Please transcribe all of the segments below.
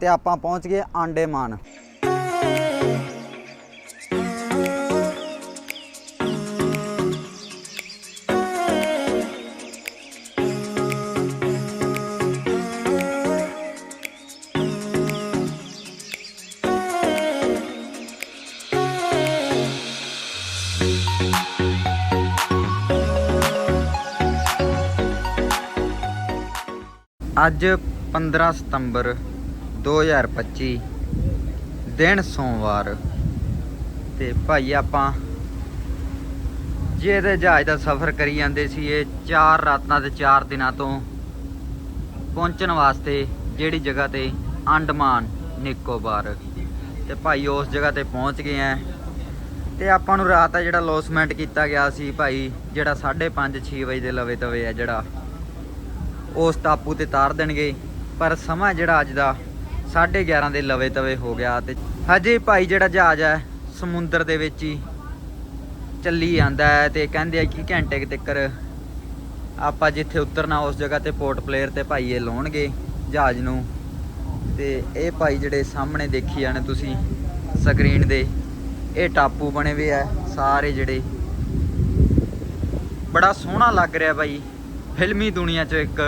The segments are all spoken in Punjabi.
ਤੇ ਆਪਾਂ ਪਹੁੰਚ ਗਏ ਆਂਡੇਮਾਨ ਅੱਜ 15 ਸਤੰਬਰ 2025 ਦਿਨ ਸੋਮਵਾਰ। ਤੇ ਭਾਈ ਆਪਾਂ ਜਿਹਦੇ ਜਹਾਜ਼ ਦਾ ਸਫ਼ਰ ਕਰੀ ਜਾਂਦੇ ਸੀ, ਇਹ 4 ਰਾਤਾਂ ਤੇ 4 ਦਿਨਾਂ ਤੋਂ ਪਹੁੰਚਣ ਵਾਸਤੇ ਜਿਹੜੀ ਜਗ੍ਹਾ ਤੇ ਅੰਡਮਾਨ, ਨਿਕੋਬਾਰ। ਤੇ ਭਾਈ ਉਸ ਜਗ੍ਹਾ ਤੇ ਪਹੁੰਚ ਗਏ ਆ ਤੇ ਆਪਾਂ ਨੂੰ ਰਾਤ ਆ ਜਿਹੜਾ ਲੋਸਮੈਂਟ ਕੀਤਾ ਗਿਆ ਸੀ ਭਾਈ, ਜਿਹੜਾ 5:30 6 ਵਜੇ ਦੇ ਲਵੇ ਤਵੇ ਆ ਜਿਹੜਾ, ਉਸ ਟਾਪੂ ਤੇ ਤਾਰ ਦੇਣਗੇ। ਪਰ ਸਮਾਂ ਜਿਹੜਾ ਅੱਜ ਦਾ 11:30 ਦੇ ਲਵੇ ਤਵੇ ਹੋ ਗਿਆ ਤੇ ਹਜੇ ਭਾਈ ਜਿਹੜਾ ਜਹਾਜ਼ ਹੈ, ਸਮੁੰਦਰ ਦੇ ਵਿੱਚ ਹੀ ਚੱਲੀ ਜਾਂਦਾ ਹੈ ਤੇ ਕਹਿੰਦੇ ਆ ਕਿ ਘੰਟੇ ਕੁ ਤੱਕਰ ਆਪਾਂ ਜਿੱਥੇ ਉਤਰਨਾ ਉਸ ਜਗ੍ਹਾ ਤੇ ਪੋਰਟ ਪਲੇਅਰ ਤੇ ਭਾਈ ਇਹ ਲਾਉਣਗੇ ਜਹਾਜ਼ ਨੂੰ। ਤੇ ਇਹ ਭਾਈ ਜਿਹੜੇ ਸਾਹਮਣੇ ਦੇਖੀ ਜਾਣੇ ਤੁਸੀਂ ਸਕਰੀਨ ਦੇ, ਇਹ ਟਾਪੂ ਬਣੇ ਹੋਏ ਆ, ਸਾਰੇ ਜਿਹੜੇ। ਬੜਾ ਸੋਹਣਾ ਲੱਗ ਰਿਹਾ ਭਾਈ, ਫਿਲਮੀ ਦੁਨੀਆ 'ਚ ਇੱਕ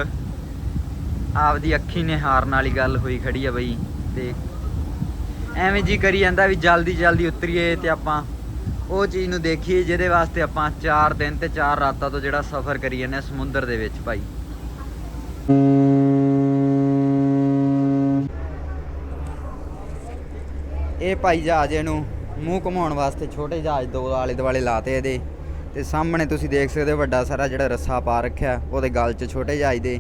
ਆਪਦੀ ਅੱਖੀ ਨਿਹਾਰਨ ਵਾਲੀ ਗੱਲ ਹੋਈ ਖੜੀ ਆ ਬਈ ਤੇ ਐਵੇਂ ਜੀ ਕਰੀ ਜਾਂਦਾ ਵੀ ਜਲਦੀ ਜਲਦੀ ਉਤਰੀਏ ਤੇ ਆਪਾਂ ਉਹ ਚੀਜ਼ ਨੂੰ ਦੇਖੀਏ ਜਿਹਦੇ ਵਾਸਤੇ ਆਪਾਂ 4 ਦਿਨ ਤੇ 4 ਰਾਤਾਂ ਤੋਂ ਜਿਹੜਾ ਸਫ਼ਰ ਕਰੀ ਜਾਂਦੇ ਹਾਂ ਸਮੁੰਦਰ ਦੇ ਵਿੱਚ ਭਾਈ। ਇਹ ਭਾਈ ਜਹਾਜ਼ ਇਹਨੂੰ ਮੂੰਹ ਘੁਮਾਉਣ ਵਾਸਤੇ ਛੋਟੇ ਜਹਾਜ਼ ਦੋ ਆਲੇ ਦੁਆਲੇ ਲਾਤੇ ਇਹਦੇ ਤੇ ਸਾਹਮਣੇ ਤੁਸੀਂ ਦੇਖ ਸਕਦੇ ਹੋ ਵੱਡਾ ਸਾਰਾ ਜਿਹੜਾ ਰੱਸਾ ਪਾ ਰੱਖਿਆ, ਉਹਦੇ ਗਲ 'ਚ ਛੋਟੇ ਜਹਾਜ਼ ਦੇ।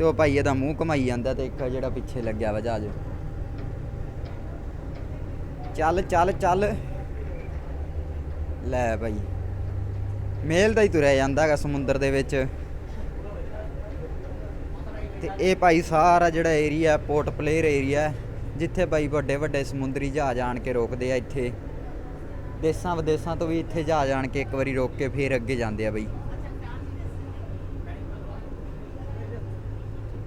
ਤੇ ਉਹ ਭਾਈ ਇਹਦਾ ਮੂੰਹ ਘੁਮਾਈ ਜਾਂਦਾ ਤੇ ਇੱਕ ਜਿਹੜਾ ਪਿੱਛੇ ਲੱਗਿਆ ਵਾ ਜਹਾਜ਼। ਚੱਲ ਚੱਲ ਚੱਲ। ਲੈ ਭਾਈ। ਮੇਲ ਦਾ ਹੀ ਤੁਰਿਆ ਜਾਂਦਾ ਹੈਗਾ ਸਮੁੰਦਰ ਦੇ ਵਿੱਚ। ਤੇ ਇਹ ਭਾਈ ਸਾਰਾ ਜਿਹੜਾ ਏਰੀਆ ਪੋਰਟ ਪਲੇਅਰ ਏਰੀਆ ਜਿੱਥੇ ਭਾਈ ਵੱਡੇ ਵੱਡੇ ਸਮੁੰਦਰੀ ਜਹਾਜ਼ ਆਣ ਕੇ ਰੋਕਦੇ ਆ ਇੱਥੇ। ਦੇਸਾਂ ਵਿਦੇਸਾਂ ਤੋਂ ਵੀ ਇੱਥੇ ਜਹਾਜ਼ ਆਣ ਕੇ ਇੱਕ ਵਾਰੀ ਰੋਕ ਕੇ ਫੇਰ ਅੱਗੇ ਜਾਂਦੇ ਆ ਬਈ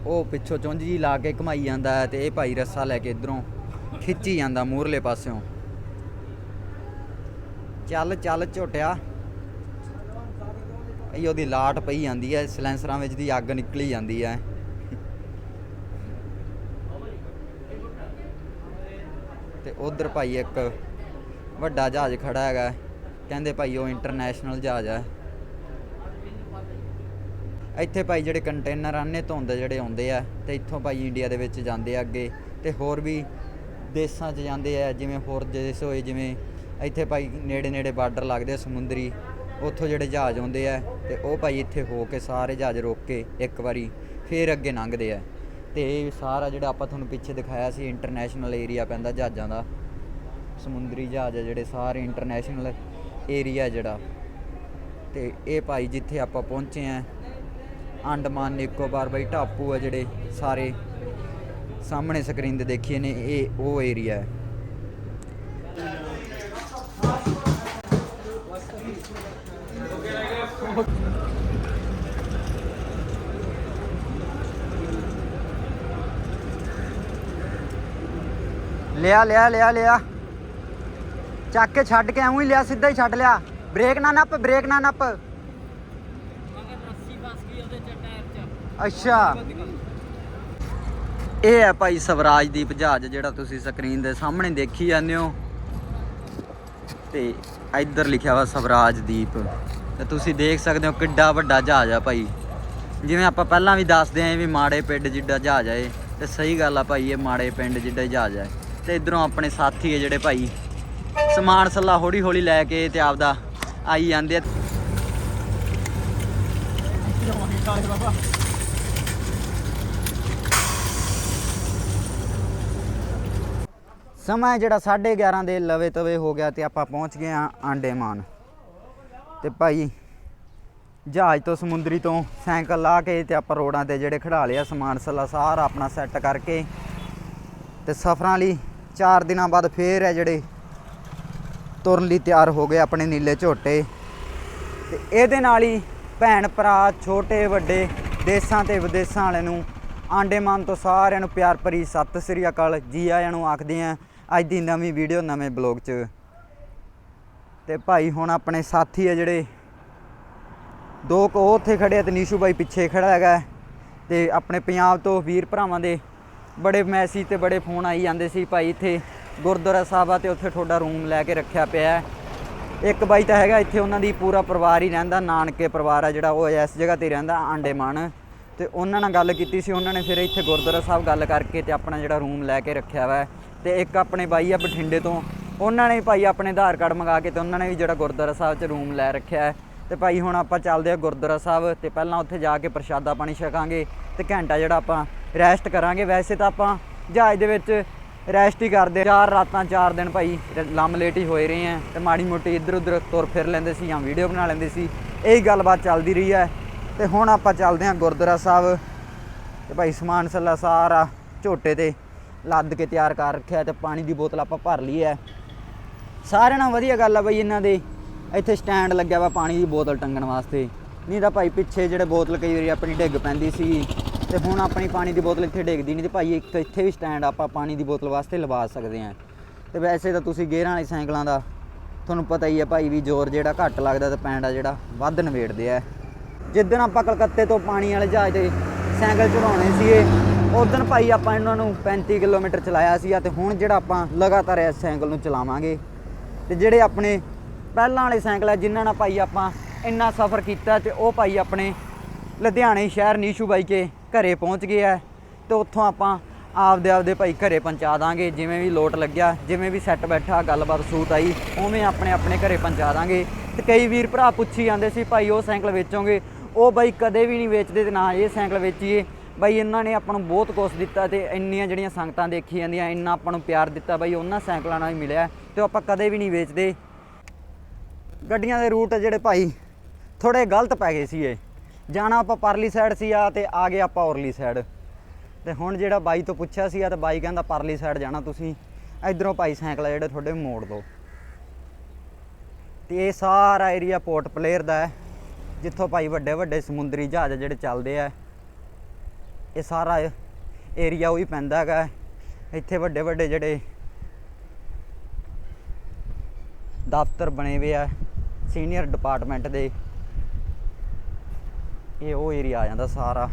ਉਹ ਪਿੱਛੋਂ ਚੁੰਝ ਜੀ ਲਾ ਕੇ ਘਮਾਈ ਜਾਂਦਾ ਹੈ ਤੇ ਇਹ ਭਾਈ ਰੱਸਾ ਲੈ ਕੇ ਇਧਰੋਂ ਖਿੱਚੀ ਜਾਂਦਾ ਮੂਰਲੇ ਪਾਸਿਓਂ। ਚੱਲ ਚੱਲ ਝੋਟਿਆ। ਇਹ ਉਹਦੀ ਲਾਟ ਪਈ ਜਾਂਦੀ ਹੈ, ਸਿਲੈਂਸਰਾਂ ਵਿੱਚ ਦੀ ਅੱਗ ਨਿਕਲੀ ਜਾਂਦੀ ਹੈ। ਤੇ ਉਧਰ ਭਾਈ ਇੱਕ ਵੱਡਾ ਜਹਾਜ਼ ਖੜਾ ਹੈਗਾ। ਕਹਿੰਦੇ ਭਾਈ ਉਹ ਇੰਟਰਨੈਸ਼ਨਲ ਜਹਾਜ਼ ਹੈ। ਇੱਥੇ ਭਾਈ ਜਿਹੜੇ ਕੰਟੇਨਰ ਆਨੇ ਧੁੰਦ ਜਿਹੜੇ ਆਉਂਦੇ ਆ, ਤੇ ਇੱਥੋਂ ਭਾਈ ਇੰਡੀਆ ਦੇ ਵਿੱਚ ਜਾਂਦੇ ਆ ਅੱਗੇ, ਤੇ ਹੋਰ ਵੀ ਦੇਸ਼ਾਂ 'ਚ ਜਾਂਦੇ ਆ, ਜਿਵੇਂ ਹੋਰ ਦੇਸ਼ ਹੋਏ, ਜਿਵੇਂ ਇੱਥੇ ਭਾਈ ਨੇੜੇ ਨੇੜੇ ਬਾਰਡਰ ਲੱਗਦੇ ਆ ਸਮੁੰਦਰੀ, ਉੱਥੋਂ ਜਿਹੜੇ ਜਹਾਜ਼ ਆਉਂਦੇ ਆ, ਤੇ ਉਹ ਭਾਈ ਇੱਥੇ ਹੋ ਕੇ ਸਾਰੇ ਜਹਾਜ਼ ਰੋਕ ਕੇ ਇੱਕ ਵਾਰੀ ਫੇਰ ਅੱਗੇ ਲੰਘਦੇ ਆ। ਤੇ ਇਹ ਸਾਰਾ ਜਿਹੜਾ ਆਪਾਂ ਤੁਹਾਨੂੰ ਪਿੱਛੇ ਦਿਖਾਇਆ ਸੀ ਇੰਟਰਨੈਸ਼ਨਲ ਏਰੀਆ ਪੈਂਦਾ ਜਹਾਜ਼ਾਂ ਦਾ, ਸਮੁੰਦਰੀ ਜਹਾਜ਼ ਆ ਜਿਹੜੇ, ਸਾਰੇ ਇੰਟਰਨੈਸ਼ਨਲ ਏਰੀਆ ਜਿਹੜਾ। ਤੇ ਇਹ ਭਾਈ ਜਿੱਥੇ ਆਪਾਂ ਪਹੁੰਚੇ ਆ ਅੰਡਮਾਨ ਨਿਕੋਬਾਰ ਬਈ ਟਾਪੂ ਆ ਜਿਹੜੇ ਸਾਰੇ ਸਾਹਮਣੇ ਸਕਰੀਨ ਤੇ ਦੇਖੀਏ ਨੇ, ਇਹ ਉਹ ਏਰੀਆ ਹੈ। ਲਿਆ ਲਿਆ ਲਿਆ ਲਿਆ। ਚੱਕ ਕੇ ਛੱਡ ਕੇ ਐਵੇਂ ਹੀ ਲਿਆ, ਸਿੱਧਾ ਹੀ ਛੱਡ ਲਿਆ। ਬ੍ਰੇਕ ਨਾ ਨੱਪ, ਬ੍ਰੇਕ ਨਾ ਨੱਪ। ਅੱਛਾ। ਇਹ ਹੈ ਭਾਈ ਸਵਰਾਜ ਸਵਰਾਜਦੀਪ ਜਹਾਜ਼ ਜਿਹੜਾ ਤੁਸੀਂ ਸਕਰੀਨ ਦੇ ਸਾਹਮਣੇ ਦੇਖੀ ਜਾਂਦੇ ਹੋ। ਤੇ ਇੱਧਰ ਲਿਖਿਆ ਵਾ ਸਵਰਾਜ ਦੀਪ ਤੇ ਤੁਸੀਂ ਦੇਖ ਸਕਦੇ ਹੋ ਕਿੱਡਾ ਵੱਡਾ ਜਹਾਜ਼ ਆ ਭਾਈ। ਜਿਵੇਂ ਆਪਾਂ ਪਹਿਲਾਂ ਵੀ ਦੱਸਦੇ ਆਂ ਵੀ ਮਾੜੇ ਪਿੰਡ ਜਿੱਡਾ ਜਹਾਜ਼ ਆ ਇਹ। ਤੇ ਸਹੀ ਗੱਲ ਆ ਭਾਈ, ਇਹ ਮਾੜੇ ਪਿੰਡ ਜਿੱਡਾ ਜਹਾਜ਼ ਆ। ਤੇ ਇਧਰੋਂ ਆਪਣੇ ਸਾਥੀ ਆ ਜਿਹੜੇ ਭਾਈ। ਸਮਾਨ ਸੱਲਾ ਹੌਲੀ ਹੌਲੀ ਲੈ ਕੇ ਤੇ ਆਪਦਾ ਆਈ ਜਾਂਦੇ ਆ। ਸਮਾਂ ਜਿਹੜਾ 11:30 ਦੇ ਲਵੇ ਤਵੇ ਹੋ ਗਿਆ ਤੇ ਆਪਾਂ ਪਹੁੰਚ ਗਏ ਆ ਆਂਡੇਮਾਨ ਤੇ ਭਾਈ, ਜਹਾਜ਼ ਤੋਂ ਸਮੁੰਦਰੀ ਤੋਂ ਸਾਈਕਲ ਲਾ ਕੇ ਤੇ ਆਪਾਂ ਰੋਡਾਂ ਤੇ ਜਿਹੜੇ ਖੜਾ ਲਿਆ ਸਮਾਨ ਸੱਲਾ ਸਾਰਾ ਆਪਣਾ ਸੈੱਟ ਕਰਕੇ ਤੇ ਸਫ਼ਰਾਂ ਲਈ 4 ਦਿਨਾਂ ਬਾਅਦ ਫੇਰ ਹੈ ਜਿਹੜੇ ਤੁਰਨ ਲਈ ਤਿਆਰ ਹੋ ਗਏ ਆਪਣੇ ਨੀਲੇ ਝੋਟੇ। ਤੇ ਇਹਦੇ ਨਾਲ ਹੀ ਭੈਣ ਭਰਾ, ਛੋਟੇ ਵੱਡੇ, ਦੇਸਾਂ ਤੇ ਵਿਦੇਸਾਂ ਵਾਲਿਆਂ ਨੂੰ ਆਂਡੇਮਾਨ ਤੋਂ ਸਾਰਿਆਂ ਨੂੰ ਪਿਆਰ ਭਰੀ ਸਤਿ ਸ੍ਰੀ ਅਕਾਲ। ਜੀ ਆਇਆਂ ਨੂੰ ਆਖਦੇ ਆਂ ਅੱਜ ਦੀ ਨਵੀਂ ਵੀਡੀਓ ਨਵੇਂ ਬਲੌਗ 'ਚ। ਤੇ ਭਾਈ ਹੁਣ ਆਪਣੇ ਸਾਥੀ ਆ ਜਿਹੜੇ। ਦੋ ਕੋ ਉੱਥੇ ਖੜੇ ਆ ਤੇ ਨੀਸ਼ੂ ਬਾਈ ਪਿੱਛੇ ਖੜਾ ਹੈਗਾ। ਤੇ ਆਪਣੇ ਪੰਜਾਬ ਤੋਂ ਵੀਰ ਭਰਾਵਾਂ ਦੇ ਬੜੇ ਮੈਸੇਜ ਤੇ ਬੜੇ ਫੋਨ ਆਈ ਜਾਂਦੇ ਸੀ ਭਾਈ ਇੱਥੇ। ਗੁਰਦੁਆਰਾ ਸਾਹਿਬ ਆ ਤੇ ਉੱਥੇ ਤੁਹਾਡਾ ਰੂਮ ਲੈ ਕੇ ਰੱਖਿਆ ਪਿਆ ਇੱਕ ਬਾਈ ਤਾਂ ਹੈਗਾ ਇੱਥੇ ਉਹਨਾਂ ਦੀ ਪੂਰਾ ਪਰਿਵਾਰ ਹੀ ਰਹਿੰਦਾ, ਨਾਨਕੇ ਪਰਿਵਾਰ ਆ ਜਿਹੜਾ, ਉਹ ਇਸ ਜਗ੍ਹਾ ਤੇ ਰਹਿੰਦਾ ਆਂਡੇਮਾਨ ਤੇ ਉਹਨਾਂ ਨਾਲ ਗੱਲ ਕੀਤੀ ਸੀ, ਉਹਨਾਂ ਨੇ ਫਿਰ ਇੱਥੇ ਗੁਰਦੁਆਰਾ ਸਾਹਿਬ ਗੱਲ ਕਰਕੇ ਤੇ ਆਪਣਾ ਜਿਹੜਾ ਰੂਮ ਲੈ ਕੇ ਰੱਖਿਆ ਵਾ। ਤੇ ਇੱਕ ਆਪਣੇ ਬਾਈ ਆ ਬਠਿੰਡੇ ਤੋਂ। ਉਹਨਾਂ ਨੇ ਭਾਈ ਆਪਣੇ ਆਧਾਰ ਕਾਰਡ ਮੰਗਾ ਕੇ ਤੇ ਉਹਨਾਂ ਨੇ ਵੀ ਜਿਹੜਾ ਗੁਰਦੁਆਰਾ ਸਾਹਿਬ 'ਚ ਰੂਮ ਲੈ ਰੱਖਿਆ ਹੈ। ਤੇ ਭਾਈ ਹੁਣ ਆਪਾਂ ਚੱਲਦੇ ਆ ਗੁਰਦੁਆਰਾ ਸਾਹਿਬ ਤੇ ਪਹਿਲਾਂ ਉੱਥੇ ਜਾ ਕੇ ਪ੍ਰਸ਼ਾਦਾ ਪਾਣੀ ਛਕਾਂਗੇ ਤੇ ਘੰਟਾ ਜਿਹੜਾ ਆਪਾਂ ਰੈਸਟ ਕਰਾਂਗੇ। ਵੈਸੇ ਤਾਂ ਆਪਾਂ ਜਹਾਜ਼ ਦੇ ਵਿੱਚ ਰੈਸਟ ਹੀ ਕਰਦੇ ਆ। ਚਾਰ ਰਾਤਾਂ, ਚਾਰ ਦਿਨ ਭਾਈ ਰ- ਲੰਮ ਲੇਟ ਹੀ ਹੋਏ ਰਹੇ ਆ ਤੇ ਮਾੜੀ ਮੋਟੀ ਇੱਧਰ ਉੱਧਰ ਤੁਰ ਫਿਰ ਲੈਂਦੇ ਸੀ ਜਾਂ ਵੀਡੀਓ ਬਣਾ ਲੈਂਦੇ ਸੀ। ਇਹੀ ਗੱਲਬਾਤ ਚੱਲਦੀ ਰਹੀ ਹੈ। ਤੇ ਹੁਣ ਆਪਾਂ ਚੱਲਦੇ ਹਾਂ ਗੁਰਦੁਆਰਾ ਸਾਹਿਬ ਤੇ ਭਾਈ ਸਮਾਨ ਸੱਲਾ ਸਾਰਾ ਝੋਟੇ ਤੇ ਲੱਦ ਕੇ ਤਿਆਰ ਕਰ ਰੱਖਿਆ ਤੇ ਪਾਣੀ ਦੀ ਬੋਤਲ ਆਪਾਂ ਭਰ ਲਈ ਹੈ। ਸਾਰਿਆਂ ਨਾਲ ਵਧੀਆ ਗੱਲ ਆ ਬਈ ਇਹਨਾਂ ਦੇ। ਇੱਥੇ ਸਟੈਂਡ ਲੱਗਿਆ ਵਾ ਪਾਣੀ ਦੀ ਬੋਤਲ ਟੰਗਣ ਵਾਸਤੇ। ਨਹੀਂ ਤਾਂ ਭਾਈ ਪਿੱਛੇ ਜਿਹੜੇ ਬੋਤਲ ਕਈ ਵਾਰੀ ਆਪਣੀ ਡਿੱਗ ਪੈਂਦੀ ਸੀ, ਤੇ ਹੁਣ ਆਪਣੀ ਪਾਣੀ ਦੀ ਬੋਤਲ ਇੱਥੇ ਡਿੱਗਦੀ ਨਹੀਂ ਤੇ ਭਾਈ ਇੱਕ ਇੱਥੇ ਵੀ ਸਟੈਂਡ ਆਪਾਂ ਪਾਣੀ ਦੀ ਬੋਤਲ ਵਾਸਤੇ ਲਵਾ ਸਕਦੇ ਹਾਂ। ਤੇ ਵੈਸੇ ਤਾਂ ਤੁਸੀਂ ਗੇਅਰਾਂ ਵਾਲੇ ਸਾਈਕਲਾਂ ਦਾ ਤੁਹਾਨੂੰ ਪਤਾ ਹੀ ਹੈ ਭਾਈ ਵੀ ਜ਼ੋਰ ਜਿਹੜਾ ਘੱਟ ਲੱਗਦਾ ਤੇ ਪੈਂਡਾ ਜਿਹੜਾ ਵੱਧ ਨਵੇੜਦੇ ਆ। ਜਿੱਦਣ ਆਪਾਂ ਕਲਕੱਤੇ ਤੋਂ ਪਾਣੀ ਵਾਲੇ ਜਹਾਜ਼ ਤੇ ਸਾਈਕਲ ਚਲਾਉਣੇ ਸੀਗੇ ਉਦੋਂ ਭਾਈ ਆਪਾਂ ਇਹਨਾਂ ਨੂੰ 35 ਕਿਲੋਮੀਟਰ ਚਲਾਇਆ ਸੀ ਤੇ ਹੁਣ ਜਿਹੜਾ ਆਪਾਂ ਲਗਾਤਾਰ ਇਸ ਸਾਈਕਲ ਨੂੰ ਚਲਾਵਾਂਗੇ। ਤੇ ਜਿਹੜੇ ਆਪਣੇ ਪਹਿਲਾਂ ਵਾਲੇ ਸਾਈਕਲ ਆ, ਜਿਨ੍ਹਾਂ ਨਾਲ ਭਾਈ ਆਪਾਂ ਇੰਨਾ ਸਫ਼ਰ ਕੀਤਾ ਤੇ ਉਹ ਭਾਈ ਆਪਣੇ ਲੁਧਿਆਣੇ ਸ਼ਹਿਰ ਨੀਸ਼ੂ ਬਾਈ ਕੇ ਘਰੇ ਪਹੁੰਚ ਗਏ ਆ। ਤੇ ਉੱਥੋਂ ਆਪਾਂ ਆਪਦੇ ਆਪਦੇ ਭਾਈ ਘਰੇ ਪਹੁੰਚਾ ਦਾਂਗੇ, ਜਿਵੇਂ ਵੀ ਲੋਟ ਲੱਗਿਆ, ਜਿਵੇਂ ਵੀ ਸੈੱਟ ਬੈਠਾ, ਗੱਲਬਾਤ ਸੂਤ ਆਈ, ਉਵੇਂ ਆਪਣੇ ਆਪਣੇ ਘਰੇ ਪਹੁੰਚਾ ਦਾਂਗੇ। ਤੇ ਕਈ ਵੀਰ ਭਰਾ ਪੁੱਛੀ ਜਾਂਦੇ ਸੀ, ਭਾਈ, ਉਹ ਸਾਈਕਲ ਵੇਚੋਗੇ? ਉਹ ਬਾਈ ਕਦੇ ਵੀ ਨਹੀਂ ਵੇਚਦੇ ਤੇ ਨਾ ਇਹ ਸਾਈਕਲ ਵੇਚੀਏ। ਬਾਈ ਇਹਨਾਂ ਨੇ ਆਪਾਂ ਨੂੰ ਬਹੁਤ ਕੁਛ ਦਿੱਤਾ ਤੇ ਇੰਨੀਆਂ ਜਿਹੜੀਆਂ ਸੰਗਤਾਂ ਦੇਖੀ ਜਾਂਦੀਆਂ, ਇੰਨਾ ਆਪਾਂ ਨੂੰ ਪਿਆਰ ਦਿੱਤਾ ਬਾਈ ਉਹਨਾਂ ਸਾਈਕਲਾਂ ਨਾਲ ਹੀ ਮਿਲਿਆ ਤੇ ਉਹ ਆਪਾਂ ਕਦੇ ਵੀ ਨਹੀਂ ਵੇਚਦੇ। ਗੱਡੀਆਂ ਦੇ ਰੂਟ ਜਿਹੜੇ ਭਾਈ ਥੋੜੇ ਗਲਤ ਪੈ ਗਏ ਸੀ ਇਹ ਜਾਣਾ ਆਪਾਂ ਪਰਲੀ ਸਾਈਡ ਸੀ ਆ ਤੇ ਆ ਗਏ ਆਪਾਂ ਔਰਲੀ ਸਾਈਡ ਤੇ ਹੁਣ ਜਿਹੜਾ ਬਾਈ ਤੋਂ ਪੁੱਛਿਆ ਸੀ ਆ ਤੇ ਬਾਈ ਕਹਿੰਦਾ ਪਰਲੀ ਸਾਈਡ ਜਾਣਾ ਤੁਸੀਂ, ਇਧਰੋਂ ਭਾਈ ਸਾਈਕਲ ਆ ਜਿਹੜੇ ਤੁਹਾਡੇ ਮੋੜ ਦੋ। ਤੇ ਇਹ ਸਾਰਾ ਏਰੀਆ ਪੋਰਟ ਪਲੇਅਰ ਦਾ ਹੈ, ਜਿੱਥੋਂ ਭਾਈ ਵੱਡੇ ਵੱਡੇ ਸਮੁੰਦਰੀ ਜਹਾਜ਼ ਜਿਹੜੇ ਚੱਲਦੇ ਆ। ਇਹ ਸਾਰਾ ਏਰੀਆ ਉਹੀ ਪੈਂਦਾ ਹੈਗਾ। ਇੱਥੇ ਵੱਡੇ ਵੱਡੇ ਜਿਹੜੇ ਦਫ਼ਤਰ ਬਣੇ ਹੋਏ ਆ ਸੀਨੀਅਰ ਡਿਪਾਰਟਮੈਂਟ ਦੇ। ਇਹ ਉਹ ਏਰੀਆ ਆ ਜਾਂਦਾ ਸਾਰਾ।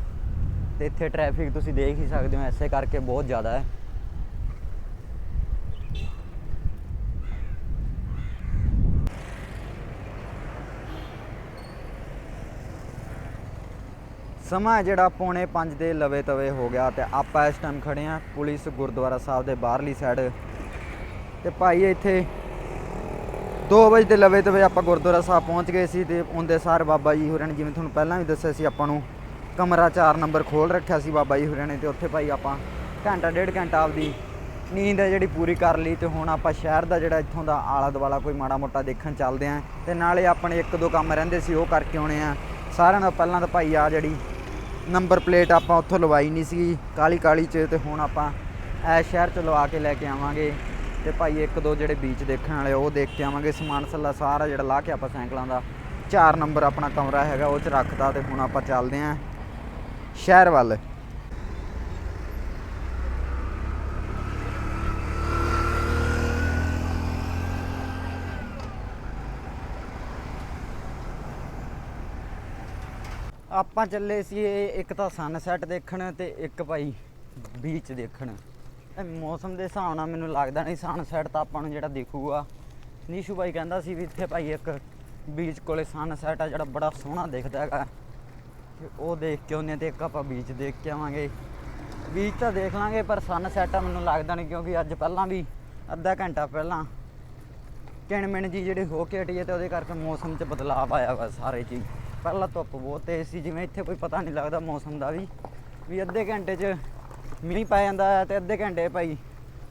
ਤੇ ਇੱਥੇ ਟ੍ਰੈਫਿਕ ਤੁਸੀਂ ਦੇਖ ਹੀ ਸਕਦੇ ਹੋ, ਐਸੇ ਕਰਕੇ ਬਹੁਤ ਜ਼ਿਆਦਾ ਹੈ। ਸਮਾਂ ਹੈ ਜਿਹੜਾ ਪੌਣੇ 5 ਦੇ ਲਵੇ ਤਵੇ ਹੋ ਗਿਆ ਤੇ ਆਪਾਂ ਇਸ ਟਾਈਮ ਖੜੇ ਆ ਪੁਲਿਸ ਗੁਰਦੁਆਰਾ ਸਾਹਿਬ ਦੇ ਬਾਹਰਲੀ ਸਾਈਡ ਤੇ ਭਾਈ ਇੱਥੇ 2 ਵਜੇ ਦੇ ਲਵੇ ਤਵੇ ਆਪਾਂ ਗੁਰਦੁਆਰਾ ਸਾਹਿਬ ਪਹੁੰਚ ਗਏ ਸੀ ਤੇ ਉਹਦੇ ਸਾਰ ਬਾਬਾ ਜੀ ਹੋਰਾਂ ਨੇ, ਜਿਵੇਂ ਤੁਹਾਨੂੰ ਪਹਿਲਾਂ ਵੀ ਦੱਸਿਆ ਸੀ, ਆਪਾਂ ਨੂੰ ਕਮਰਾ 4 ਨੰਬਰ ਖੋਲ ਰੱਖਿਆ ਸੀ ਬਾਬਾ ਜੀ ਹੋਰਾਂ ਨੇ ਤੇ ਉੱਥੇ ਭਾਈ ਆਪਾਂ ਘੰਟਾ, ਡੇਢ ਘੰਟਾ ਆਪਦੀ ਨੀਂਦ ਹੈ ਜਿਹੜੀ ਪੂਰੀ ਕਰ ਲਈ ਤੇ ਹੁਣ ਆਪਾਂ ਸ਼ਹਿਰ ਦਾ ਜਿਹੜਾ ਇੱਥੋਂ ਦਾ ਆਲਾ ਦੁਆਲਾ ਕੋਈ ਮਾੜਾ ਮੋਟਾ ਦੇਖਣ ਚੱਲਦੇ ਆਂ ਤੇ ਨਾਲੇ ਆਪਣੇ ਇੱਕ ਦੋ ਕੰਮ ਰਹਿੰਦੇ ਸੀ, ਉਹ ਕਰਕੇ ਆਉਣੇ ਆ ਸਾਰਿਆਂ ਦਾ ਪਹਿਲਾਂ ਤਾਂ ਭਾਈ ਆ ਜਿਹੜੀ ਨੰਬਰ ਪਲੇਟ ਆਪਾਂ ਉੱਥੋਂ ਲਵਾਈ ਨਹੀਂ ਸੀ ਕਾਲੀ ਕਾਲੀ ਚ ਤੇ ਹੁਣ ਆਪਾਂ ਐ ਸ਼ਹਿਰ ਚ ਲਵਾ ਕੇ ਲੈ ਕੇ ਆਵਾਂਗੇ। ਤੇ ਭਾਈ ਇੱਕ ਦੋ ਜਿਹੜੇ ਬੀਚ ਦੇਖਣ ਵਾਲੇ, ਉਹ ਦੇਖ ਕੇ ਆਵਾਂਗੇ। ਸਮਾਨ ਸੱਲਾ ਸਾਰਾ ਜਿਹੜਾ ਲਾ ਕੇ ਆਪਾਂ ਸਾਈਕਲਾਂ ਦਾ 4 ਨੰਬਰ ਆਪਣਾ ਕਮਰਾ ਹੈਗਾ, ਉਹ ਚ ਰੱਖਦਾ ਤੇ ਹੁਣ ਆਪਾਂ ਚੱਲਦੇ ਆਂ। ਸ਼ਹਿਰ ਵੱਲ। ਆਪਾਂ ਚੱਲੇ ਸੀ ਇਹ ਇੱਕ ਤਾਂ ਸਨਸੈਟ ਦੇਖਣ ਤੇ ਇੱਕ ਭਾਈ ਬੀਚ ਦੇਖਣ। ਮੌਸਮ ਦੇ ਹਿਸਾਬ ਨਾਲ ਮੈਨੂੰ ਲੱਗਦਾ ਨਹੀਂ ਸਨਸੈਟ ਤਾਂ ਆਪਾਂ ਨੂੰ ਜਿਹੜਾ ਦਿਖੂਗਾ। ਨੀਸ਼ੂ ਭਾਈ ਕਹਿੰਦਾ ਸੀ ਵੀ ਇੱਥੇ ਭਾਈ ਇੱਕ ਬੀਚ ਕੋਲੇ ਸਨਸੈਟ ਆ, ਜਿਹੜਾ ਬੜਾ ਸੋਹਣਾ ਦਿਖਦਾ ਹੈਗਾ। ਤੇ ਉਹ ਦੇਖ ਕੇ ਉਹਨੇ ਤੇ ਇੱਕ ਆਪਾਂ ਬੀਚ ਦੇਖ ਕੇ ਆਵਾਂਗੇ। ਬੀਚ ਤਾਂ ਦੇਖ ਲਾਂਗੇ, ਪਰ ਸਨਸੈਟ ਆ ਮੈਨੂੰ ਲੱਗਦਾ ਨਹੀਂ ਕਿਉਂਕਿ ਅੱਜ ਪਹਿਲਾਂ ਵੀ ਅੱਧਾ ਘੰਟਾ ਪਹਿਲਾਂ ਕਿਣ ਮਿਣ ਜੀ ਜਿਹੜੀ ਹੋ ਕੇ ਹਟੀ ਹੈ ਤੇ ਉਹਦੇ ਕਰਕੇ ਮੌਸਮ 'ਚ ਬਦਲਾਅ ਆਇਆ ਵਾ ਸਾਰੇ ਚੀਜ਼। ਪਹਿਲਾਂ ਧੁੱਪ ਬਹੁਤ ਤੇਜ਼ ਸੀ, ਜਿਵੇਂ ਇੱਥੇ ਕੋਈ ਪਤਾ ਨਹੀਂ ਲੱਗਦਾ ਮੌਸਮ ਦਾ ਵੀ ਵੀ ਅੱਧੇ ਘੰਟੇ 'ਚ ਮੀਂਹ ਪੈ ਜਾਂਦਾ ਹੈ ਤੇ ਅੱਧੇ ਘੰਟੇ ਭਾਈ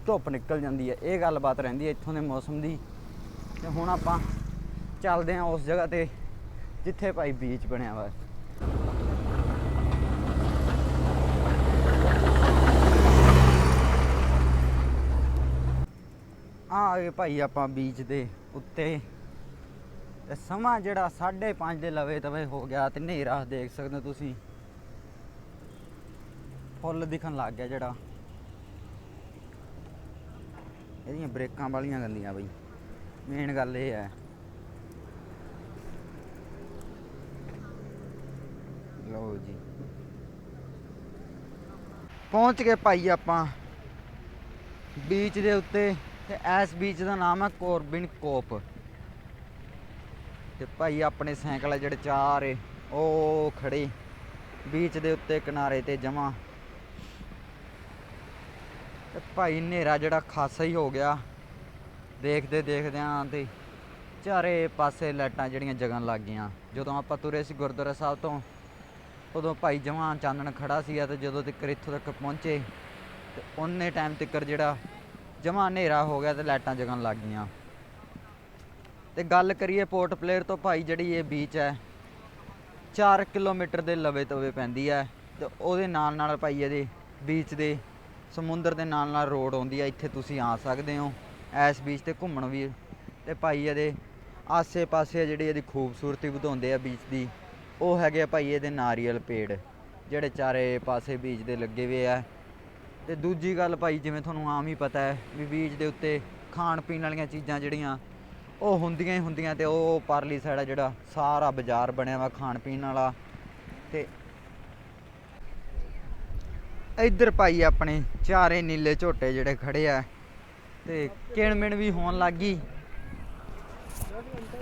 ਧੁੱਪ ਨਿਕਲ ਜਾਂਦੀ ਹੈ। ਇਹ ਗੱਲਬਾਤ ਰਹਿੰਦੀ ਹੈ ਇੱਥੋਂ ਦੇ ਮੌਸਮ ਦੀ। ਤੇ ਹੁਣ ਆਪਾਂ ਚੱਲਦੇ ਹਾਂ ਉਸ ਜਗ੍ਹਾ ਤੇ ਜਿੱਥੇ ਭਾਈ ਬੀਚ ਬਣਿਆ ਵਾ ਆ ਗਏ ਭਾਈ ਆਪਾਂ ਬੀਚ ਦੇ ਉੱਤੇ ਤੇ ਸਮਾਂ ਜਿਹੜਾ 5:30 ਦੇ ਲਵੇ ਤਵੇ ਹੋ ਗਿਆ ਤੇ ਹਨੇਰਾ ਦੇਖ ਸਕਦੇ ਹੋ ਤੁਸੀਂ। ਫੁੱਲ ਦਿਖਣ ਲੱਗ ਗਿਆ ਜਿਹੜਾ। ਇਹਦੀਆਂ ਬ੍ਰੇਕਾਂ ਵਾਲੀਆਂ ਗੰਦੀਆਂ ਬਈ। ਮੇਨ ਗੱਲ ਇਹ ਹੈ। ਲਓ ਜੀ। ਪਹੁੰਚ ਗਏ ਭਾਈ ਆਪਾਂ। ਬੀਚ ਦੇ ਉੱਤੇ ਤੇ ਇਸ ਬੀਚ ਦਾ ਨਾਮ ਹੈ ਕੋਰਬਿਨ ਕੋਪ। ਤੇ ਭਾਈ ਆਪਣੇ ਸਾਈਕਲ ਆ ਜਿਹੜੇ ਚਾਰ ਏ, ਉਹ ਖੜੇ। ਬੀਚ ਦੇ ਉੱਤੇ ਕਿਨਾਰੇ ਤੇ ਜਮਾ। ਤੇ ਭਾਈ ਹਨੇਰਾ ਜਿਹੜਾ ਖਾਸਾ ਹੀ ਹੋ ਗਿਆ। ਦੇਖਦੇ ਦੇਖਦਿਆਂ ਤੇ ਚਾਰੇ ਪਾਸੇ ਲਾਈਟਾਂ ਜਿਹੜੀਆਂ ਜਗਣ ਲੱਗ ਗਈਆਂ। ਜਦੋਂ ਆਪਾਂ ਤੁਰੇ ਸੀ ਗੁਰਦੁਆਰਾ ਸਾਹਿਬ ਤੋਂ, ਉਦੋਂ ਭਾਈ ਜਵਾਂ ਚਾਨਣ ਖੜਾ ਸੀਗਾ ਤੇ ਜਦੋਂ ਤੱਕ ਇੱਥੋਂ ਤੱਕ ਪਹੁੰਚੇ, ਤੇ ਉਹਨੇ ਟਾਈਮ ਤੱਕ ਜਿਹੜਾ ਜਮਾਂ ਹਨੇਰਾ ਹੋ ਗਿਆ ਤੇ ਲਾਈਟਾਂ ਜਗਣ ਲੱਗ ਗਈਆਂ। ਤੇ ਗੱਲ ਕਰੀਏ ਪੋਰਟ ਪਲੇਅਰ ਤੋਂ, ਭਾਈ ਜਿਹੜੀ ਇਹ ਬੀਚ ਹੈ 4 ਕਿਲੋਮੀਟਰ ਦੇ ਲਵੇ ਤਵੇ ਪੈਂਦੀ ਹੈ ਤੇ ਉਹਦੇ ਨਾਲ ਨਾਲ ਭਾਈ ਇਹਦੇ ਬੀਚ ਦੇ ਸਮੁੰਦਰ ਦੇ ਨਾਲ ਨਾਲ ਰੋਡ ਆਉਂਦੀ ਹੈ, ਇੱਥੇ ਤੁਸੀਂ ਆ ਸਕਦੇ ਹੋ ਐਸ ਬੀਚ ਤੇ ਘੁੰਮਣ ਵੀ। ਤੇ ਭਾਈ ਇਹਦੇ ਆਸੇ-ਪਾਸੇ ਜਿਹੜੀ ਇਹਦੀ ਖੂਬਸੂਰਤੀ ਵਧਾਉਂਦੇ ਆ ਬੀਚ ਦੀ, ਉਹ ਹੈਗੇ ਆ ਭਾਈ ਇਹਦੇ ਨਾਰੀਅਲ ਪੇੜ, ਜਿਹੜੇ ਚਾਰੇ ਪਾਸੇ ਬੀਚ ਦੇ ਲੱਗੇ ਹੋਏ ਆ। ਤੇ ਦੂਜੀ ਗੱਲ ਭਾਈ, ਜਿਵੇਂ ਤੁਹਾਨੂੰ ਆਮ ਹੀ ਪਤਾ ਹੈ ਵੀ ਬੀਚ ਦੇ ਉੱਤੇ ਖਾਣ ਪੀਣ ਵਾਲੀਆਂ ਚੀਜ਼ਾਂ ਜਿਹੜੀਆਂ ਉਹ ਹੁੰਦੀਆਂ ਹੀ ਹੁੰਦੀਆਂ ਤੇ ਉਹ ਪਰਲੀ ਸਾਈਡ ਆ ਜਿਹੜਾ ਸਾਰਾ ਬਾਜ਼ਾਰ ਬਣਿਆ ਵਾ ਖਾਣ ਪੀਣ ਵਾਲਾ ਤੇ ਇੱਧਰ ਭਾਈ ਆਪਣੇ ਚਾਰੇ ਨੀਲੇ ਝੋਟੇ ਜਿਹੜੇ ਖੜੇ ਆ ਤੇ ਕਿਣਮਿਣ ਵੀ ਹੋਣ ਲੱਗ ਗਈ।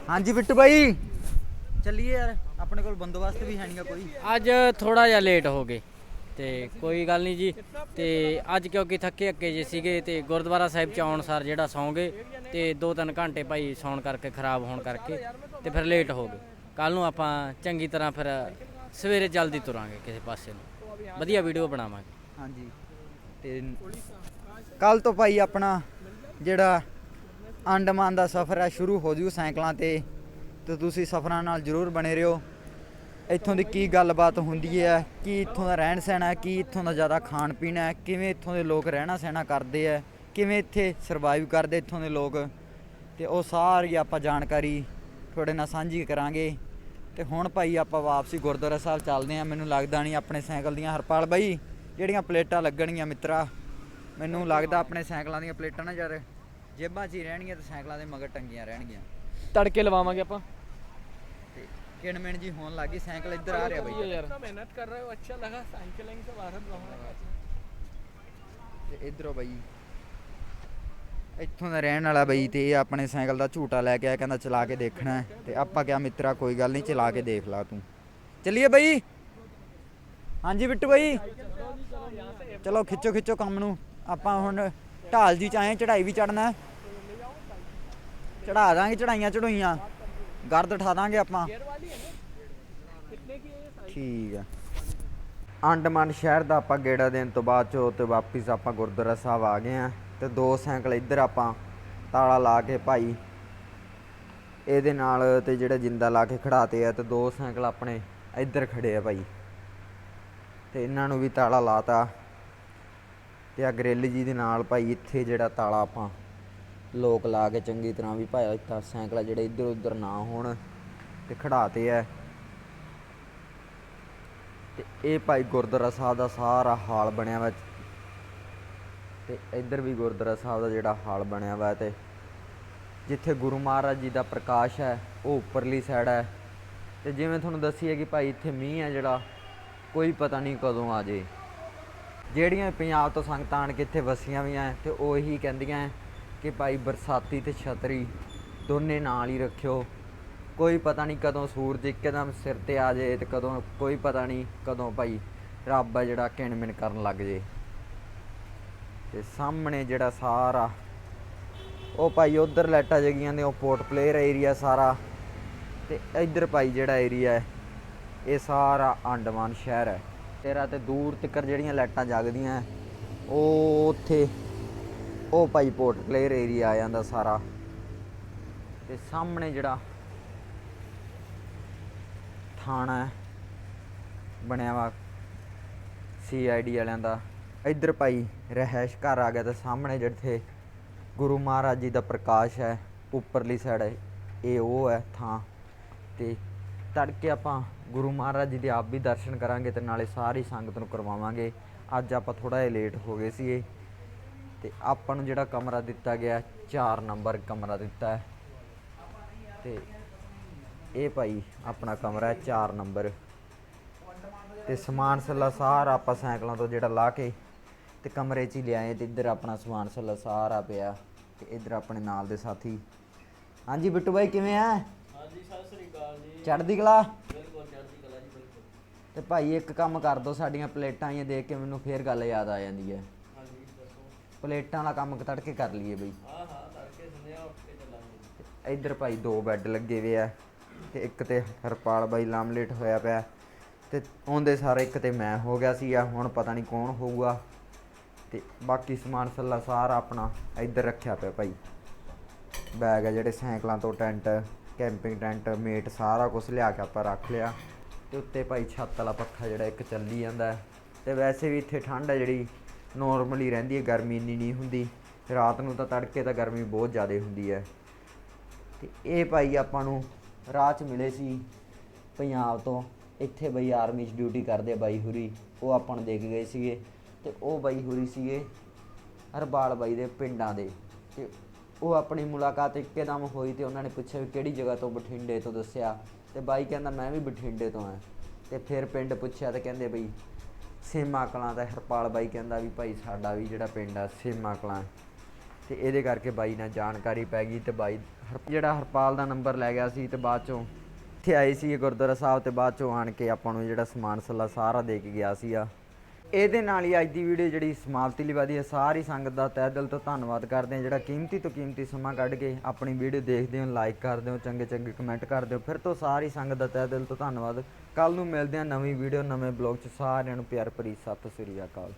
ਹਾਂਜੀ ਬਿੱਟੂ ਭਾਈ। ਚੱਲੀਏ ਯਾਰ ਆਪਣੇ ਕੋਲ ਬੰਦੋਬਸਤ ਵੀ ਹੈ ਨਹੀਂਗਾ ਕੋਈ। ਅੱਜ ਥੋੜਾ ਜਿਹਾ ਲੇਟ ਹੋ ਗਏ। ਤੇ ਕੋਈ ਗੱਲ ਨਹੀਂ ਜੀ। ਤੇ ਅੱਜ ਕਿਉਂਕਿ ਥੱਕੇ ਅੱਕੇ ਜੇ ਸੀਗੇ ਤੇ ਗੁਰਦੁਆਰਾ ਸਾਹਿਬ ਚ ਆਉਣ ਸਾਰ ਜਿਹੜਾ ਸੌਂਗੇ ਤੇ 2-3 ਘੰਟੇ ਭਾਈ ਸੌਣ ਕਰਕੇ ਖਰਾਬ ਹੋਣ ਕਰਕੇ ਤੇ ਫਿਰ ਲੇਟ ਹੋ ਗਏ। ਕੱਲ ਨੂੰ ਆਪਾਂ ਚੰਗੀ ਤਰ੍ਹਾਂ ਫਿਰ ਸਵੇਰੇ ਜਲਦੀ ਤੁਰਾਂਗੇ ਕਿਸੇ ਪਾਸੇ ਨੂੰ। ਵਧੀਆ ਵੀਡੀਓ ਬਣਾਵਾਂਗੇ। ਹਾਂਜੀ। ਤੇ ਕੱਲ ਤੋਂ ਭਾਈ ਆਪਣਾ ਜਿਹੜਾ ਅੰਡਮਾਨ ਦਾ ਸਫ਼ਰ ਹੈ ਸ਼ੁਰੂ ਹੋ ਜੂ ਸਾਈਕਲਾਂ ਤੇ। ਤੇ ਤੁਸੀਂ ਸਫ਼ਰਾਂ ਨਾਲ ਜ਼ਰੂਰ ਬਣੇ ਰਹੋ। ਇੱਥੋਂ ਦੀ ਕੀ ਗੱਲਬਾਤ ਹੁੰਦੀ ਹੈ? ਕੀ ਇੱਥੋਂ ਦਾ ਰਹਿਣ ਸਹਿਣਾ ਕੀ ਇੱਥੋਂ ਦਾ ਜ਼ਿਆਦਾ ਖਾਣ ਪੀਣ ਹੈ? ਕਿਵੇਂ ਇੱਥੋਂ ਦੇ ਲੋਕ ਰਹਿਣਾ ਸਹਿਣਾ ਕਰਦੇ ਹੈ? ਕਿਵੇਂ ਇੱਥੇ ਸਰਵਾਈਵ ਕਰਦੇ ਇੱਥੋਂ ਦੇ ਲੋਕ? ਤੇ ਉਹ ਸਾਰੀ ਆਪਾਂ ਜਾਣਕਾਰੀ ਤੁਹਾਡੇ ਨਾਲ ਸਾਂਝੀ ਕਰਾਂਗੇ। ਤੇ ਹੁਣ ਭਾਈ ਆਪਾਂ ਵਾਪਸੀ ਗੁਰਦੁਆਰਾ ਸਾਹਿਬ ਚੱਲਦੇ ਆਂ ਮੈਨੂੰ ਲੱਗਦਾ ਨਹੀਂ ਆਪਣੇ ਸਾਈਕਲ ਦੀਆਂ, ਹਰਪਾਲ ਬਾਈ, ਜਿਹੜੀਆਂ ਪਲੇਟਾਂ ਲੱਗਣਗੀਆਂ ਮਿੱਤਰਾ। ਮੈਨੂੰ ਲੱਗਦਾ ਆਪਣੇ ਸਾਈਕਲਾਂ ਦੀਆਂ ਪਲੇਟਾਂ ਨਾ ਯਾਰ, ਜੇਬਾਂ 'ਚ ਹੀ ਰਹਿਣਗੀਆਂ ਤੇ ਸਾਈਕਲਾਂ ਦੇ ਮਗਰ ਟੰਗੀਆਂ ਰਹਿਣਗੀਆਂ। ਤੜਕੇ ਲਵਾਵਾਂਗੇ ਆਪਾਂ। ਤੇ ਕਿਣਮਿਣ ਜੀ ਹੋਣ ਲੱਗੀ ਸਾਈਕਲ ਇੱਧਰ ਆ ਰਿਹਾ ਬਾਈ ਯਾਰ ਮਿਹਨਤ ਕਰ ਰਹੇ ਹੋ ਅੱਛਾ ਲਗਾ ਸਾਈਕਲਿੰਗ से भारत रहूंगा ਤੇ ਇਧਰੋਂ ਬਈ ਇੱਥੋਂ ਦਾ ਰਹਿਣ ਵਾਲਾ ਬਈ ਤੇ ਇਹ ਆਪਣੇ ਸਾਈਕਲ ਦਾ ਝੂਟਾ ਲੈ ਕੇ ਆਇਆ ਕਹਿੰਦਾ ਚਲਾ ਕੇ ਦੇਖਣਾ ਹੈ। ਤੇ ਆਪਾਂ ਕਿਹਾ ਮਿੱਤਰਾ ਕੋਈ ਗੱਲ ਨਹੀਂ ਚਲਾ ਕੇ ਦੇਖ ਲਾ ਤੂੰ ਚੱਲੀਏ ਬਈ ਹਾਂਜੀ ਬਿੱਟੂ ਬਈ ਚਲੋ ਖਿੱਚੋ ਖਿੱਚੋ ਕੰਮ ਨੂੰ ਆਪਾਂ ਹੁਣ ਢਾਲ ਜੀ ਚ ਆਏ ਹਾਂ, ਚੜਾਈ ਵੀ ਚੜਨਾ ਚੜਾ ਦਾਂਗੇ ਚੜਾਈਆਂ ਚੜੋਈਆਂ ਗਰਦ ਉਠਾ ਦਾਂਗੇ ਆਪਾਂ। ਠੀਕ ਆ। ਅੰਡਮਾਨ ਸ਼ਹਿਰ ਦਾ ਆਪਾਂ ਗੇੜਾ ਦੇਣ ਤੋਂ ਬਾਅਦ ਚੋ ਤੇ ਵਾਪਿਸ ਆਪਾਂ ਗੁਰਦੁਆਰਾ ਸਾਹਿਬ ਆ ਗਏ ਆ ਤੇ ਦੋ ਸਾਈਕਲ ਇੱਧਰ ਆਪਾਂ ਤਾਲਾ ਲਾ ਕੇ ਭਾਈ, ਇਹਦੇ ਨਾਲ ਤੇ ਜਿਹੜਾ ਜਿੰਦਾ ਲਾ ਕੇ ਖੜਾਤੇ ਆ ਤੇ ਦੋ ਸਾਈਕਲ ਆਪਣੇ ਇੱਧਰ ਖੜੇ ਆ ਭਾਈ। ਤੇ ਇਹਨਾਂ ਨੂੰ ਵੀ ਤਾਲਾ ਲਾਤਾ ਤੇ ਆ ਗ੍ਰਿਲ ਜੀ ਦੇ ਨਾਲ ਭਾਈ ਇੱਥੇ ਜਿਹੜਾ ਤਾਲਾ ਆਪਾਂ ਲੋਕ ਲਾ ਕੇ ਚੰਗੀ ਤਰ੍ਹਾਂ ਵੀ ਭਾਈ ਇੱਥੇ ਸਾਈਕਲ ਆ ਜਿਹੜੇ ਇੱਧਰ ਉੱਧਰ ਨਾ ਹੋਣ ਤੇ ਖੜਾਤੇ ਆ। ਤੇ ਇਹ ਭਾਈ ਗੁਰਦੁਆਰਾ ਸਾਹਿਬ ਦਾ ਸਾਰਾ ਹਾਲ ਬਣਿਆ ਵਾ। ਤੇ ਇੱਧਰ ਵੀ ਗੁਰਦੁਆਰਾ ਸਾਹਿਬ ਦਾ ਜਿਹੜਾ ਹਾਲ ਬਣਿਆ ਵਾ ਤੇ ਜਿੱਥੇ ਗੁਰੂ ਮਹਾਰਾਜ ਜੀ ਦਾ ਪ੍ਰਕਾਸ਼ ਹੈ, ਉਹ ਉੱਪਰਲੀ ਸਾਈਡ ਹੈ। ਤੇ ਜਿਵੇਂ ਤੁਹਾਨੂੰ ਦੱਸੀ ਹੈ ਕਿ ਭਾਈ ਇੱਥੇ ਮੀਂਹ ਹੈ ਜਿਹੜਾ, ਕੋਈ ਪਤਾ ਨਹੀਂ ਕਦੋਂ ਆ ਜੇ। ਜਿਹੜੀਆਂ ਪੰਜਾਬ ਤੋਂ ਸੰਗਤਾਂ ਆਣ ਕੇ ਇੱਥੇ ਵਸੀਆਂ ਵੀ ਐ ਤੇ ਉਹ ਇਹੀ ਕਹਿੰਦੀਆਂ ਹੈ ਕਿ ਭਾਈ ਬਰਸਾਤੀ ਤੇ ਛਤਰੀ ਦੋਨੇ ਨਾਲ ਹੀ ਰੱਖਿਓ। ਕੋਈ ਪਤਾ ਨਹੀਂ ਕਦੋਂ ਸੂਰਜ ਇੱਕਦਮ ਸਿਰ ਤੇ ਆ ਜੇ ਤੇ ਕਦੋਂ, ਕੋਈ ਪਤਾ ਨਹੀਂ ਕਦੋਂ ਭਾਈ ਰੱਬ ਆ ਜਿਹੜਾ ਕਿਣਮਿਣ ਕਰਨ ਲੱਗ ਜੇ। ਤੇ ਸਾਹਮਣੇ ਜਿਹੜਾ ਸਾਰਾ, ਉਹ ਭਾਈ ਉਧਰ ਲਾਈਟਾਂ ਜਗੀਆਂ ਨੇ, ਉਹ ਪੋਰਟ ਪਲੇਅਰ ਏਰੀਆ ਸਾਰਾ। ਤੇ ਇੱਧਰ ਭਾਈ ਜਿਹੜਾ ਏਰੀਆ ਹੈ, ਇਹ ਸਾਰਾ ਅੰਡਮਾਨ ਸ਼ਹਿਰ ਹੈ। ਤੇਰਾ ਤੇ ਦੂਰ ਤੱਕ ਜਿਹੜੀਆਂ ਲਾਈਟਾਂ ਜਗਦੀਆਂ, ਉਹ ਉੱਥੇ ਉਹ ਭਾਈ ਪੋਰਟ ਪਲੇਅਰ ਏਰੀਆ ਆ ਜਾਂਦਾ ਸਾਰਾ। ਤੇ ਸਾਹਮਣੇ ਜਿਹੜਾ ਥਾਣਾ ਬਣਿਆ ਵਾ ਸੀਆਈਡੀ ਵਾਲਿਆਂ ਦਾ। ਇੱਧਰ ਭਾਈ ਰਹਿائش ਘਰ ਆ ਗਿਆ ਤੇ ਸਾਹਮਣੇ ਜਿੱਥੇ ਗੁਰੂ ਮਹਾਰਾਜ ਜੀ ਦਾ ਪ੍ਰਕਾਸ਼ ਹੈ, ਉੱਪਰਲੀ ਸਾਈਡ ਇਹ ਉਹ ਹੈ ਥਾਂ। ਤੇ ਤੜਕੇ ਆਪਾਂ ਗੁਰੂ ਮਹਾਰਾਜ ਜੀ ਦੇ ਆਪ ਵੀ ਦਰਸ਼ਨ ਕਰਾਂਗੇ ਤੇ ਨਾਲੇ ਸਾਰੀ ਸੰਗਤ ਨੂੰ ਕਰਵਾਵਾਂਗੇ। ਅੱਜ ਆਪਾਂ ਥੋੜਾ ਜਿਹਾ ਲੇਟ ਹੋ ਗਏ ਸੀ ਇਹ ਤੇ ਆਪਾਂ ਨੂੰ ਜਿਹੜਾ ਕਮਰਾ ਦਿੱਤਾ ਗਿਆ 4 ਨੰਬਰ ਕਮਰਾ ਦਿੱਤਾ ਹੈ। ਤੇ ਇਹ ਭਾਈ ਆਪਣਾ ਕਮਰਾ ਹੈ 4 ਨੰਬਰ। ਤੇ ਸਮਾਨ ਸੱਲਾ ਸਾਰਾ ਆਪਾਂ ਸਾਈਕਲਾਂ ਤੋਂ ਜਿਹੜਾ ਲਾ ਕੇ ਤੇ ਕਮਰੇ 'ਚ ਹੀ ਲਿਆਏ ਤੇ ਇੱਧਰ ਆਪਣਾ ਸਮਾਨ ਸੱਲਾ ਸਾਰਾ ਪਿਆ ਤੇ ਇੱਧਰ ਆਪਣੇ ਨਾਲ ਦੇ ਸਾਥੀ। ਹਾਂਜੀ ਬਿੱਟੂ ਭਾਈ ਕਿਵੇਂ ਆ? ਹਾਂਜੀ ਸਤਿ ਸ੍ਰੀ ਅਕਾਲ ਜੀ। ਚੜ੍ਹਦੀ ਕਲਾ? ਬਿਲਕੁਲ ਚੜ੍ਹਦੀ ਕਲਾ ਜੀ ਬਿਲਕੁਲ। ਤੇ ਭਾਈ ਇੱਕ ਕੰਮ ਕਰ ਦੋ ਸਾਡੀਆਂ ਪਲੇਟਾਂ ਇਹ ਦੇਖ ਕੇ ਮੈਨੂੰ ਫੇਰ ਗੱਲ ਯਾਦ ਆ ਜਾਂਦੀ ਹੈ। ਪਲੇਟਾਂ ਵਾਲਾ ਕੰਮ ਤੜਕੇ ਕਰ ਲਈਏ ਬਈ। ਹਾਂ ਹਾਂ ਤੜਕੇ ਸੁਣਿਆ ਉੱਠ ਕੇ ਚੱਲਾਂਗੇ। ਤੇ ਇੱਧਰ ਭਾਈ ਦੋ ਬੈੱਡ ਲੱਗੇ ਵੇ ਆ ਤੇ ਇੱਕ ਤੇ ਹਰਪਾਲ ਬਾਈ ਲਾਮਲੇਟ ਹੋਇਆ ਪਿਆ ਤੇ ਉਹਦੇ ਸਾਰੇ ਇੱਕ ਤੇ ਮੈਂ ਹੋ ਗਿਆ ਸੀ ਆ ਹੁਣ ਪਤਾ ਨਹੀਂ ਕੌਣ ਹੋਊਗਾ। ਤੇ ਬਾਕੀ ਸਮਾਨ ਸੱਲਾ ਸਾਰਾ ਆਪਣਾ ਇੱਧਰ ਰੱਖਿਆ ਪਿਆ ਭਾਈ। ਬੈਗ ਆ ਜਿਹੜੇ ਸਾਈਕਲਾਂ ਤੋਂ ਟੈਂਟ ਕੈਂਪਿੰਗ ਟੈਂਟ ਮੇਟ ਸਾਰਾ ਕੁਝ ਲਿਆ ਕੇ ਆਪਾਂ ਰੱਖ ਲਿਆ। ਤੇ ਉੱਤੇ ਭਾਈ ਛੱਤ ਵਾਲਾ ਪੱਖਾ ਜਿਹੜਾ ਇੱਕ ਚੱਲੀ ਜਾਂਦਾ। ਤੇ ਵੈਸੇ ਵੀ ਇੱਥੇ ਠੰਡ ਹੈ ਜਿਹੜੀ ਨੋਰਮਲੀ ਰਹਿੰਦੀ ਹੈ, ਗਰਮੀ ਇੰਨੀ ਨਹੀਂ ਹੁੰਦੀ। ਰਾਤ ਨੂੰ ਤਾਂ ਤੜਕੇ ਤਾਂ ਗਰਮੀ ਬਹੁਤ ਜ਼ਿਆਦਾ ਹੁੰਦੀ ਹੈ। ਤੇ ਇਹ ਭਾਈ ਆਪਾਂ ਨੂੰ ਰਾਹ 'ਚ ਮਿਲੇ ਸੀ ਪੰਜਾਬ ਤੋਂ। ਇੱਥੇ ਬਈ ਆਰਮੀ 'ਚ ਡਿਊਟੀ ਕਰਦੇ ਆ ਬਾਈ ਹੁਰੀ। ਉਹ ਆਪਾਂ ਨੂੰ ਦੇ ਕੇ ਗਏ ਸੀਗੇ। ਤੇ ਉਹ ਬਾਈ ਹੁਰੀ ਸੀਗੇ ਹਰਬਾਲ ਬਾਈ ਦੇ ਪਿੰਡਾਂ ਦੇ। ਤੇ ਉਹ ਆਪਣੀ ਮੁਲਾਕਾਤ ਇੱਕਦਮ ਹੋਈ ਤੇ ਉਹਨਾਂ ਨੇ ਪੁੱਛਿਆ ਵੀ ਕਿਹੜੀ ਜਗ੍ਹਾ ਤੋਂ ਬਠਿੰਡੇ ਤੋਂ ਦੱਸਿਆ। ਤੇ ਬਾਈ ਕਹਿੰਦਾ, ਮੈਂ ਵੀ ਬਠਿੰਡੇ ਤੋਂ ਆ ਤੇ ਫਿਰ ਪਿੰਡ ਪੁੱਛਿਆ ਤੇ ਕਹਿੰਦੇ ਬਈ ਸੇਮਾ ਕਲਾਂ ਦਾ ਹਰਪਾਲ ਬਾਈ ਕਹਿੰਦਾ ਵੀ ਭਾਈ ਸਾਡਾ ਵੀ ਜਿਹੜਾ ਪਿੰਡ ਆ ਸੇਮਾ ਕਲਾਂ। ਤੇ ਇਹਦੇ ਕਰਕੇ ਬਾਈ ਨਾਲ ਜਾਣਕਾਰੀ ਪੈ ਗਈ ਤੇ ਬਾਈ ਹਰ- ਜਿਹੜਾ ਹਰਪਾਲ ਦਾ ਨੰਬਰ ਲੈ ਗਿਆ ਸੀ ਤੇ ਬਾਅਦ ਚੋਂ ਇੱਥੇ ਆਏ ਸੀ ਗੁਰਦੁਆਰਾ ਸਾਹਿਬ ਤੇ ਬਾਅਦ ਚੋਂ ਆਣ ਕੇ ਆਪਾਂ ਨੂੰ ਜਿਹੜਾ ਸਮਾਨ ਸੱਲਾ ਸਾਰਾ ਦੇ ਕੇ ਗਿਆ ਸੀਗਾ। ਇਹਦੇ ਨਾਲ ਹੀ ਅੱਜ ਦੀ ਵੀਡੀਓ ਜਿਹੜੀ ਸਮਾਪਤੀ ਲਈ ਵਾਦੀ ਹੈ। ਸਾਰੀ ਸੰਗਤ ਦਾ ਤਹਿ ਦਿਲ ਤੋਂ ਧੰਨਵਾਦ ਕਰਦੇ ਹਾਂ। ਜਿਹੜਾ ਕੀਮਤੀ ਤੋਂ ਕੀਮਤੀ ਸਮਾਂ ਕੱਢ ਕੇ ਆਪਣੀ ਵੀਡੀਓ ਦੇਖਦੇ ਹੋ ਲਾਈਕ ਕਰਦੇ ਹੋ ਚੰਗੇ ਚੰਗੇ ਕਮੈਂਟ ਕਰਦੇ ਹੋ, ਫਿਰ ਤੋਂ ਸਾਰੀ ਸੰਗਤ ਦਾ ਤਹਿ ਦਿਲ ਤੋਂ ਧੰਨਵਾਦ। ਕੱਲ ਨੂੰ ਮਿਲਦੇ ਹਾਂ ਨਵੀਂ ਵੀਡੀਓ ਨਵੇਂ ਬਲੌਗ 'ਚ। ਸਾਰਿਆਂ ਨੂੰ ਪਿਆਰ ਭਰੀ ਸਤਿ ਸ੍ਰੀ ਅਕਾਲ।